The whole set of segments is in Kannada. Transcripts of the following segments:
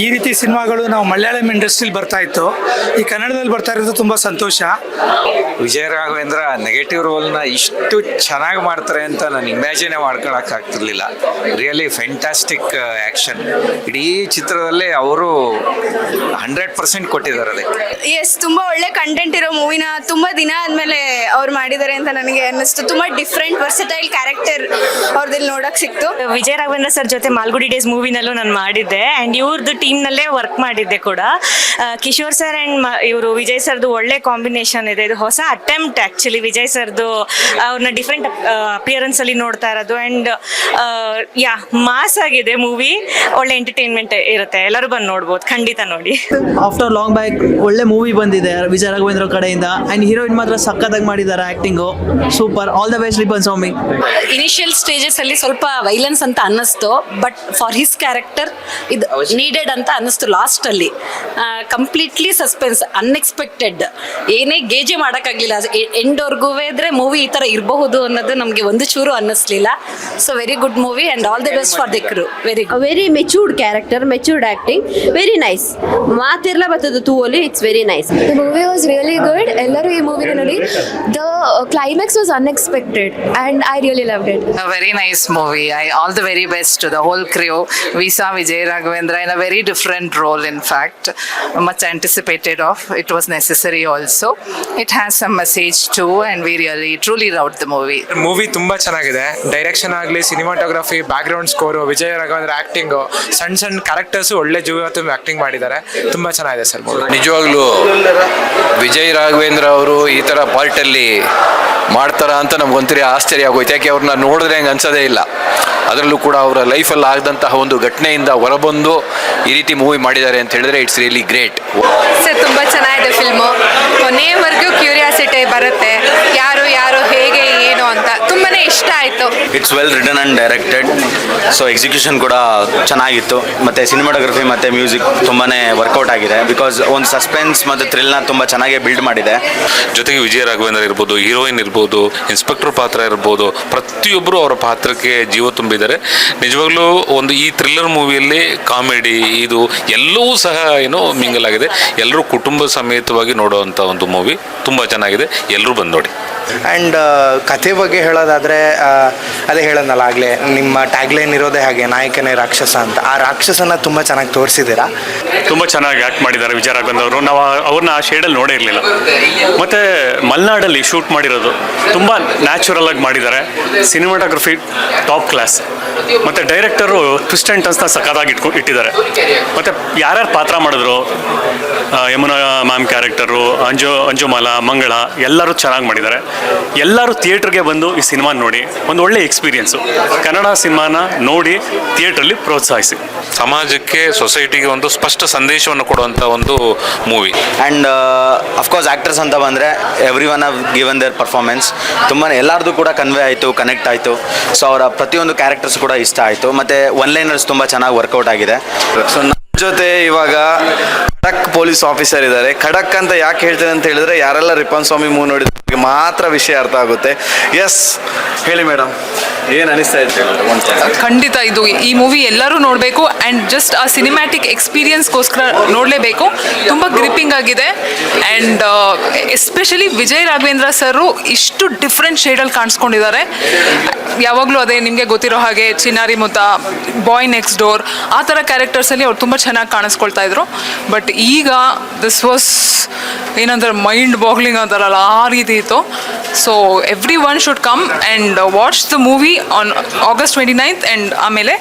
ಈ ರೀತಿ ಸಿನಿಮಾಗಳು ನಾವು ಮಲಯಾಳಂ ಇಂಡಸ್ಟ್ರಿಲಿ ಬರ್ತಾ ಇತ್ತು. ಈ ಕನ್ನಡದಲ್ಲಿ ಬರ್ತಾ ಇರೋದು ತುಂಬ ಸಂತೋಷ. ವಿಜಯ ರಾಘವೇಂದ್ರ ನೆಗೆಟಿವ್ ರೋಲ್ನ ಇಷ್ಟು ಚೆನ್ನಾಗಿ ಮಾಡ್ತಾರೆ ಅಂತ ನಾನು ಇಮ್ಯಾಜಿನೇ ಮಾಡ್ಕೊಳಕ್ ಆಗ್ತಿರ್ಲಿಲ್ಲ. ರಿಯಲಿ ಫ್ಯಾಂಟಾಸ್ಟಿಕ್ ಆ್ಯಕ್ಷನ್ ಇಡೀ ಚಿತ್ರದಲ್ಲಿ ಅವರು ಹಂಡ್ರೆಡ್ ಪರ್ಸೆಂಟ್ ಕೊಟ್ಟಿದ್ದಾರೆ ಅದಕ್ಕೆ. ಎಸ್ ತುಂಬಾ ಒಳ್ಳೆ ಕಂಟೆಂಟ್ ಇರೋ ಮೂವಿನ ತುಂಬಾ ದಿನ ಆದಮೇಲೆ ಅವ್ರು ಮಾಡಿದ್ದಾರೆ ಅಂತ ನನಗೆ ಅನ್ನಿಸ್ತು. ತುಂಬಾ ಡಿಫ್ರೆಂಟ್ ವರ್ಸಟೈಲ್ ಕ್ಯಾರೆಕ್ಟರ್ ಅವ್ರದಲ್ಲಿ ನೋಡೋಕೆ ಸಿಕ್ತು. ವಿಜಯ ರಾಘವೇಂದ್ರ ಸರ್ ಜೊತೆ ಮಾಲ್ಗುಡಿ ಡೇಸ್ ಮೂವಿನಲ್ಲೂ ನಾನು ಮಾಡಿದ್ದೆ. ಆ್ಯಂಡ್ ಇವ್ರದ್ದು ಟೀಮ್ನಲ್ಲೇ ವರ್ಕ್ ಮಾಡಿದ್ದೆ ಕೂಡ. ಕಿಶೋರ್ ಸರ್ ಆ್ಯಂಡ್ ಇವರು ವಿಜಯ್ ಸರ್ದು ಒಳ್ಳೆ ಕಾಂಬಿನೇಷನ್ ಇದೆ. ಇದು ಹೊಸ ಅಟೆಂಪ್ಟ್ ಆ್ಯಕ್ಚುಲಿ ವಿಜಯ್ ಸರ್ದು ಅವ್ರನ್ನ ಡಿಫ್ರೆಂಟ್ ಅಪಿಯರೆನ್ಸ್ ಅಲ್ಲಿ ನೋಡ್ತಾ ಇರೋದು ಆ್ಯಂಡ್ ಯಾ ಮಾಸ್ ಆಗಿದೆ ಮೂವಿ ಒಳ್ಳೆ ಎಂಟರ್ಟೈನ್ಮೆಂಟ್ ಇರುತ್ತೆ. ಎಲ್ಲರೂ ಬಂದು ನೋಡ್ಬೋದು. ಖಂಡಿತ ನೋಡಿ. ಆಫ್ಟರ್ ಲಾಂಗ್ ಬ್ಯಾಕ್ ಒಳ್ಳೆ ಮೂವಿ ಬಂದಿದೆ ವಿಜಯ ರಾಘವೇಂದ್ರ ಕಡೆಯಿಂದ. ಆ್ಯಂಡ್ ಹೀರೋಯಿನ್ ಮಾತ್ರ ಸಕ್ಕತ್ತಾಗಿ ಮಾಡಿದ್ದಾರೆ acting super all the best Ripan Swamy initial stages ಅಲ್ಲಿ ಸ್ವಲ್ಪ ವೈಲೆನ್ಸ್ ಅಂತ ಅನ್ನಿಸ್ತು ಬಟ್ ಫಾರ್ ಹಿಸ್ ಕ್ಯಾರೆಕ್ಟರ್ ಇದು ನೀಡೆಡ್ ಅಂತ ಅನ್ನಿಸ್ತು ಲಾಸ್ಟ್ ಅಲ್ಲಿ ಕಂಪ್ಲೀಟ್ಲಿ ಸಸ್ಪೆನ್ಸ್ ಅನ್ಎಕ್ಸ್ಪೆಕ್ಟೆಡ್ ಏನೇ ಗೇಜೆ ಮಾಡೋಕ್ಕಾಗಲಿಲ್ಲ. ಎಂಡ್ವರೆಗೂ ಇದ್ರೆ ಮೂವಿ ಈ ಥರ ಇರಬಹುದು ಅನ್ನೋದು ನಮಗೆ ಒಂದು ಚೂರು ಅನ್ನಿಸ್ಲಿಲ್ಲ. So very good movie and all the best for the crew very good very matured character matured acting very nice ಮಾತಿರ್ಲ ಬರ್ತದೆ ಓಲಿ it's very nice the movie was really good ಎಲ್ಲರೂ ಈ ಮೂವಿನ ನೋಡಿ. The climax was unexpected and I really love it very nice movie I all the very best the whole crew whole crew. Raghavendra in Vijay Raghavendra in a very different role, in fact, much anticipated of. It was necessary also. It has some message too, and we really truly loved the movie. Movie ತುಂಬಾ ಚೆನ್ನಾಗಿದೆ ಡೈರೆಕ್ಷನ್ ಆಗಲಿ cinematography background score Vijay Raghavendra acting ಸಣ್ಣ ಸಣ್ಣ ಕ್ಯಾರೆಕ್ಟರ್ಸ್ ಒಳ್ಳೆ ಜೀವ ತುಂಬ ಆಕ್ಟಿಂಗ್ ಮಾಡಿದ್ದಾರೆ ತುಂಬಾ ಚೆನ್ನಾಗಿದೆ ಸರ್ ಮೂವಿ ನಿಜವಾಗ್ಲೂ ವಿಜಯ್ ರಾಘವೇಂದ್ರ ಅವರು ಈ ಥರ ಪಾರ್ಟಲ್ಲಿ ಮಾಡ್ತಾರ ಅಂತ ನಮ್ಗೊಂಥರ ಆಶ್ಚರ್ಯ ಆಗೋಯ್ತು. ಯಾಕೆ ಅವ್ರನ್ನ ನೋಡಿದ್ರೆ ಹಂಗೆ ಅನ್ಸೋದೇ ಇಲ್ಲ. ಅದರಲ್ಲೂ ಕೂಡ ಅವರ ಲೈಫಲ್ಲಿ ಆಗದಂತಹ ಒಂದು ಘಟನೆಯಿಂದ ಹೊರಬಂದು ಈ ರೀತಿ ಮೂವಿ ಮಾಡಿದ್ದಾರೆ ಅಂತ ಹೇಳಿದ್ರೆ ಇಟ್ಸ್ ರಿಯಲಿ ಗ್ರೇಟ್. ಸರ್, ತುಂಬ ಚೆನ್ನಾಗಿದೆ ಫಿಲ್ಮು. ಕೊನೆಯವರೆಗೂ ಕ್ಯೂರಿಯಾಸಿಟಿ ಬರುತ್ತೆ. ಯಾರು ಯಾರು ಹೇಗೆ ಏನು ಅಂತ ತುಂಬಾನೇ ಇಷ್ಟ ಆಯಿತು it's well written and directed so execution ಕೂಡ ಚೆನ್ನಾಗಿತ್ತು. ಮತ್ತು ಸಿನಿಮಾಟೋಗ್ರಫಿ ಮತ್ತು ಮ್ಯೂಸಿಕ್ ತುಂಬಾ ವರ್ಕೌಟ್ ಆಗಿದೆ. ಬಿಕಾಸ್ ಒಂದು ಸಸ್ಪೆನ್ಸ್ ಮತ್ತು ಥ್ರಿಲ್ನ ತುಂಬ ಚೆನ್ನಾಗಿ ಬಿಲ್ಡ್ ಮಾಡಿದೆ. ಜೊತೆಗೆ ವಿಜಯ ರಾಘವೇಂದ್ರ ಇರ್ಬೋದು ಹೀರೋಯಿನ್ ಇರ್ಬೋದು ಇನ್ಸ್ಪೆಕ್ಟರ್ ಪಾತ್ರ ಇರ್ಬೋದು ಪ್ರತಿಯೊಬ್ಬರು ಅವರ ಪಾತ್ರಕ್ಕೆ ಜೀವ ತುಂಬಿದ್ದಾರೆ. ನಿಜವಾಗ್ಲೂ ಒಂದು ಈ ಥ್ರಿಲ್ಲರ್ ಮೂವಿಯಲ್ಲಿ ಕಾಮಿಡಿ ಇದು ಎಲ್ಲವೂ ಸಹ ಏನು ಮಿಂಗಲ್ ಆಗಿದೆ. ಎಲ್ಲರೂ ಕುಟುಂಬ ಸಮೇತವಾಗಿ ನೋಡುವಂಥ ಒಂದು ಮೂವಿ ತುಂಬ ಚೆನ್ನಾಗಿದೆ. ಎಲ್ಲರೂ ಬಂದು ನೋಡಿ. ಆ್ಯಂಡ್ ಕಥೆ ಬಗ್ಗೆ ಹೇಳೋದಾದರೆ ಅದೇ ಹೇಳೋದಲ್ಲ ಆಗಲೇ, ನಿಮ್ಮ ಟ್ಯಾಗ್ಲೈನ್ ಇರೋದೇ ಹಾಗೆ, ನಾಯಕನೇ ರಾಕ್ಷಸ ಅಂತ. ಆ ರಾಕ್ಷಸನ ತುಂಬ ಚೆನ್ನಾಗಿ ತೋರಿಸಿದ್ದೀರಾ? ತುಂಬ ಚೆನ್ನಾಗಿ ಆ್ಯಕ್ಟ್ ಮಾಡಿದ್ದಾರೆ ವಿಜಯ ಬಂದವರು ನಾವು ಅವ್ರನ್ನ ಆ ಶೇಡಲ್ಲಿ ನೋಡೇ ಇರಲಿಲ್ಲ. ಮತ್ತು ಮಲೆನಾಡಲ್ಲಿ ಶೂಟ್ ಮಾಡಿರೋದು ತುಂಬ ನ್ಯಾಚುರಲ್ ಆಗಿ ಮಾಡಿದ್ದಾರೆ. ಸಿನಿಮಾಟೋಗ್ರಫಿ ಟಾಪ್ ಕ್ಲಾಸ್ ಮತ್ತು ಡೈರೆಕ್ಟರು ಟ್ವಿಸ್ಟ್ ಆ್ಯಂಡ್ ಟನ್ಸ್ನ ಸಖತ್ತಾಗಿ ಇಟ್ಕೊ ಇಟ್ಟಿದ್ದಾರೆ. ಮತ್ತು ಯಾರ್ಯಾರು ಪಾತ್ರ ಮಾಡಿದ್ರು? ಯಮುನಾ ಮ್ಯಾಮ್ ಕ್ಯಾರೆಕ್ಟರು ಅಂಜು ಅಂಜುಮಾಲಾ ಮಂಗಳ ಎಲ್ಲರೂ ಚೆನ್ನಾಗಿ ಮಾಡಿದ್ದಾರೆ. ಎಲ್ಲರೂ ಥಿಯೇಟ್ರಿಗೆ ಬಂದು ಈ ಸಿನಿಮಾ ನೋಡಿ ಒಂದು ಒಳ್ಳೆ ಎಕ್ಸ್ಪೀರಿಯೆನ್ಸು. ಕನ್ನಡ ಸಿನಿಮಾನ ನೋಡಿ ಥಿಯೇಟ್ರಲ್ಲಿ ಪ್ರೋತ್ಸಾಹಿಸಿ. ಸಮಾಜಕ್ಕೆ ಸೊಸೈಟಿಗೆ ಒಂದು ಸ್ಪಷ್ಟ ಸಂದೇಶವನ್ನು ಕೊಡುವಂಥ ಒಂದು ಮೂವಿ. ಆ್ಯಂಡ್ ಅಫ್ಕೋರ್ಸ್ ಆ್ಯಕ್ಟರ್ಸ್ ಅಂತ ಬಂದರೆ every one of given their performance ತುಂಬಾ ಎಲ್ಲರದು ಕೂಡ ಕನ್ವೆ ಆಯಿತು ಕನೆಕ್ಟ್ ಆಯಿತು. ಸೊ ಅವರ ಪ್ರತಿಯೊಂದು ಕ್ಯಾರೆಕ್ಟರ್ಸ್ ಕೂಡ ಇಷ್ಟ ಆಯಿತು. ಮತ್ತು ಒನ್ ಲೈನರ್ಸ್ ತುಂಬ ಚೆನ್ನಾಗಿ ವರ್ಕೌಟ್ ಆಗಿದೆ. ಸೊ ಜೊತೆ ಇವಾಗ ಖಡಕ್ ಪೊಲೀಸ್ ಆಫೀಸರ್ ಇದ್ದಾರೆ. ಖಡಕ್ ಅಂತ ಯಾಕೆ ಹೇಳ್ತೇನೆ ಅಂತ ಹೇಳಿದ್ರೆ ಯಾರೆಲ್ಲ ರಿಪನ್ ಸ್ವಾಮಿ ಮೂವ್ ನೋಡಿದ್ರೆ ಮಾತ್ರ ವಿಷಯ ಅರ್ಥ ಆಗುತ್ತೆ. ಎಸ್ ಹೇಳಿ ಮೇಡಮ್ ಏನು ಅನಿಸ್ತಾ ಇದೆ ಖಂಡಿತ ಇದು ಈ ಮೂವಿ ಎಲ್ಲರೂ ನೋಡಬೇಕು ಅಂಡ್ ಜಸ್ಟ್ ಆ ಸಿನಿಮ್ಯಾಟಿಕ್ ಎಕ್ಸ್ಪೀರಿಯನ್ಸ್ಗೋಸ್ಕರ ನೋಡಲೇಬೇಕು. ತುಂಬ ಗ್ರಿಪ್ಪಿಂಗ್ ಆಗಿದೆ and especially Vijay Raghavendra sir ಇಷ್ಟು ಡಿಫ್ರೆಂಟ್ ಶೇಡಲ್ಲಿ ಕಾಣಿಸ್ಕೊಂಡಿದ್ದಾರೆ. ಯಾವಾಗಲೂ ಅದೇ ನಿಮಗೆ ಗೊತ್ತಿರೋ ಹಾಗೆ ಚಿನ್ನಾರಿ ಮುತ್ತ ಬಾಯ್ ನೆಕ್ಸ್ಟ್ ಡೋರ್ ಆ ಥರ ಕ್ಯಾರೆಕ್ಟರ್ಸಲ್ಲಿ ಅವ್ರು ತುಂಬ ಚೆನ್ನಾಗಿ ಕಾಣಿಸ್ಕೊಳ್ತಾ ಇದ್ರು. ಬಟ್ ಈಗ ದಿಸ್ ವಾಸ್ ಏನಂದ್ರೆ ಮೈಂಡ್ ಬಾಗ್ಲಿಂಗ್ ಅಂತಾರಲ್ಲ, ಆ ರೀತಿ ಇತ್ತು. So every one should come and watch the movie on August twenty ninth and ಆಮೇಲೆ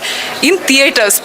ಇನ್ ಥಿಯೇಟರ್ಸ್